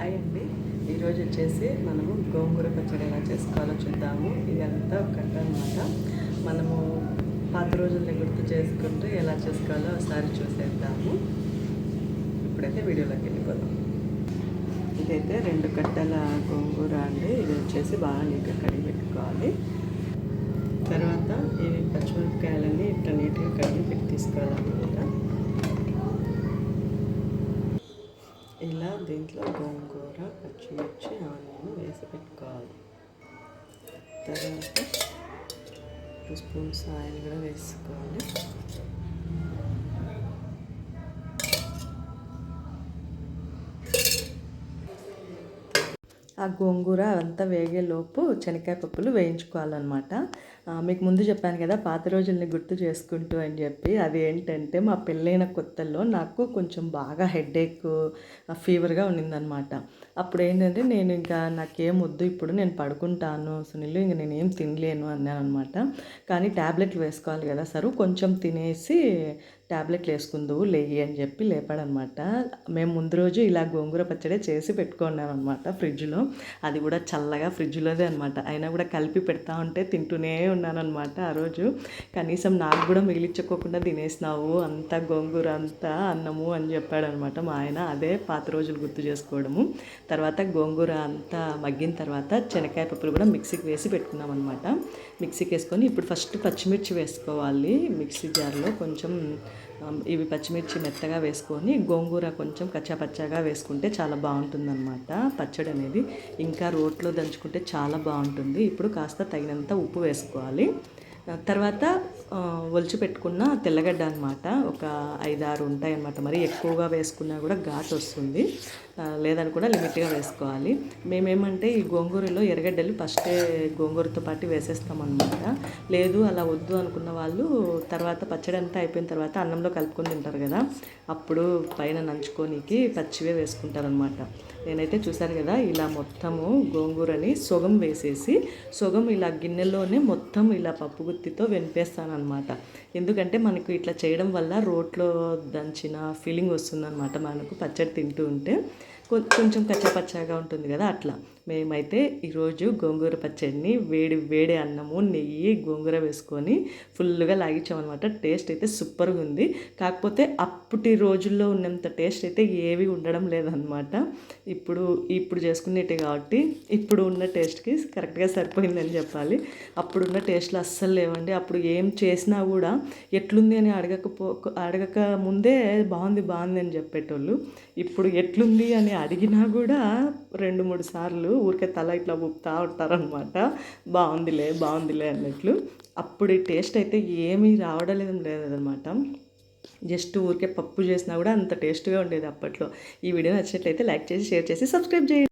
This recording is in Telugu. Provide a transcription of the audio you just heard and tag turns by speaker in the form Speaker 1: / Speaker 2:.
Speaker 1: హాయ్ అండి. ఈరోజు వచ్చేసి మనము గోంగూర పచ్చడి ఎలా చేసుకోవాలో చూద్దాము. ఇదంతా ఒక కట్ట అనమాట మనము పాత రోజుల్ని గుర్తు చేసుకుంటూ ఎలా చేసుకోవాలో ఒకసారి చూసేద్దాము. ఇప్పుడైతే వీడియోలోకి వెళ్ళిపోదాం. ఇదైతే రెండు కట్టల గోంగూర అండి. ఇది వచ్చేసి బాగా నీట్గా కడిగి పెట్టుకోవాలి. తర్వాత ఇవి పచ్చిమిరపకాయలన్నీ ఇట్లా నీట్గా కడిగి పెట్టి తీసుకోవాలన్నమాట ఇలా దీంట్లో గోంగూర పచ్చిమిర్చి ఆనియన్ వేసి పెట్టుకోవాలి. తర్వాత టూ స్పూన్స్ ఆయిల్ కూడా వేసుకోవాలి. ఆ గోంగూర అంతా వేగేలోపు శనక్కాయ పప్పులు వేయించుకోవాలన్నమాట. మీకు ముందు చెప్పాను కదా పాత రోజుల్ని గుర్తు చేసుకుంటూ అని చెప్పి అది ఏంటంటే మా పెళ్ళైన కొత్తల్లో నాకు కొంచెం బాగా హెడేక్ ఫీవర్గా ఉన్నిందనమాట అప్పుడు ఏంటంటే నేను ఇంకా నాకేం వద్దు ఇప్పుడు నేను పడుకుంటాను సునీల్ ఇంక నేను ఏం తినలేను అన్నాను అనమాట కానీ ట్యాబ్లెట్లు వేసుకోవాలి కదా సరు కొంచెం తినేసి ట్యాబ్లెట్లు వేసుకుందువు లేయి అని చెప్పి లేపాడనమాట. మేము ముందు రోజు ఇలా గోంగూర పచ్చడి చేసి పెట్టుకున్నాం అనమాట ఫ్రిడ్జ్లో. అది కూడా చల్లగా ఫ్రిడ్జ్లోదే అనమాట. అయినా కూడా కలిపి పెడతా ఉంటే తింటూనే ఉన్నానమాట ఆ రోజు. కనీసం నాకు కూడా మిగిలించుకోకుండా తినేసినావు అంతా గోంగూర అంతా అన్నము అని చెప్పాడనమాట మా ఆయన. అదే పాత రోజులు గుర్తు చేసుకోవడము. తర్వాత గోంగూర అంతా మగ్గిన తర్వాత శనక్కాయ పప్పులు కూడా మిక్సీకి వేసి పెట్టుకున్నాం అనమాట మిక్సీకి వేసుకొని ఇప్పుడు ఫస్ట్ పచ్చిమిర్చి వేసుకోవాలి. మిక్సీ జార్లో కొంచెం ఇవి పచ్చిమిర్చి మెత్తగా వేసుకొని గోంగూర కొంచెం కచ్చాపచ్చాగా వేసుకుంటే చాలా బాగుంటుందన్నమాట. పచ్చడి అనేది ఇంకా రోట్లో దంచుకుంటే చాలా బాగుంటుంది. ఇప్పుడు కాస్త తగినంత ఉప్పు వేసుకోవాలి. తర్వాత ఒలిచి పెట్టుకున్న తెల్లగడ్డ అనమాట ఒక ఐదు ఆరు ఉంటాయి అన్నమాట మరి ఎక్కువగా వేసుకున్నా కూడా ఘాట్ వస్తుంది. లేదని కూడా లిమిట్గా వేసుకోవాలి. మేమేమంటే ఈ గోంగూరలో ఎర్రగడ్డలు ఫస్టే గోంగూరతో పాటు వేసేస్తామన్నమాట. లేదు అలా వద్దు అనుకున్న వాళ్ళు తర్వాత పచ్చడి అంతా అయిపోయిన తర్వాత అన్నంలో కలుపుకొని తింటారు కదా. అప్పుడు పైన నంచుకోనికి పచ్చివే వేసుకుంటారనమాట నేనైతే చూశాను కదా ఇలా మొత్తము గోంగూరని సొగం వేసేసి సొగం ఇలా గిన్నెలోనే మొత్తం ఇలా పప్పు గుత్తితో అనమాట ఎందుకంటే మనకు ఇట్లా చేయడం వల్ల రోట్లో దంచిన ఫీలింగ్ వస్తుందన్నమాట మనకు పచ్చడి తింటూ ఉంటే. కొంచెం కచ్చాపచ్చాగా ఉంటుంది కదా అట్లా. మేమైతే ఈరోజు గోంగూర పచ్చడిని వేడి వేడి అన్నము నెయ్యి గోంగూర వేసుకొని ఫుల్గా లాగించామన్నమాట. టేస్ట్ అయితే సూపర్గా ఉంది. కాకపోతే అప్పటి రోజుల్లో ఉన్నంత టేస్ట్ అయితే ఏవి ఉండడం లేదనమాట ఇప్పుడు ఇప్పుడు చేసుకునేటి కాబట్టి ఇప్పుడు ఉన్న టేస్ట్కి కరెక్ట్గా సరిపోయిందని చెప్పాలి. అప్పుడున్న టేస్ట్లు అస్సలు లేవండి. అప్పుడు ఏం చేసినా కూడా ఎట్లుంది అని అడగకపో అడగక ముందే బాగుంది బాగుంది అని చెప్పేటోళ్ళు. ఇప్పుడు ఎట్లుంది అని అడిగినా కూడా రెండు మూడు సార్లు ఊరికే తల ఇట్లా ఊపుతా ఉంటారనమాట బాగుందిలే బాగుందిలే అన్నట్లు. అప్పుడు టేస్ట్ అయితే ఏమీ రావడం లేదనమాట జస్ట్ ఊరికే పప్పు చేసినా కూడా అంత టేస్ట్గా ఉండేది అప్పట్లో. ఈ వీడియో నచ్చినట్లయితే లైక్ చేసి షేర్ చేసి సబ్స్క్రైబ్ చేయండి.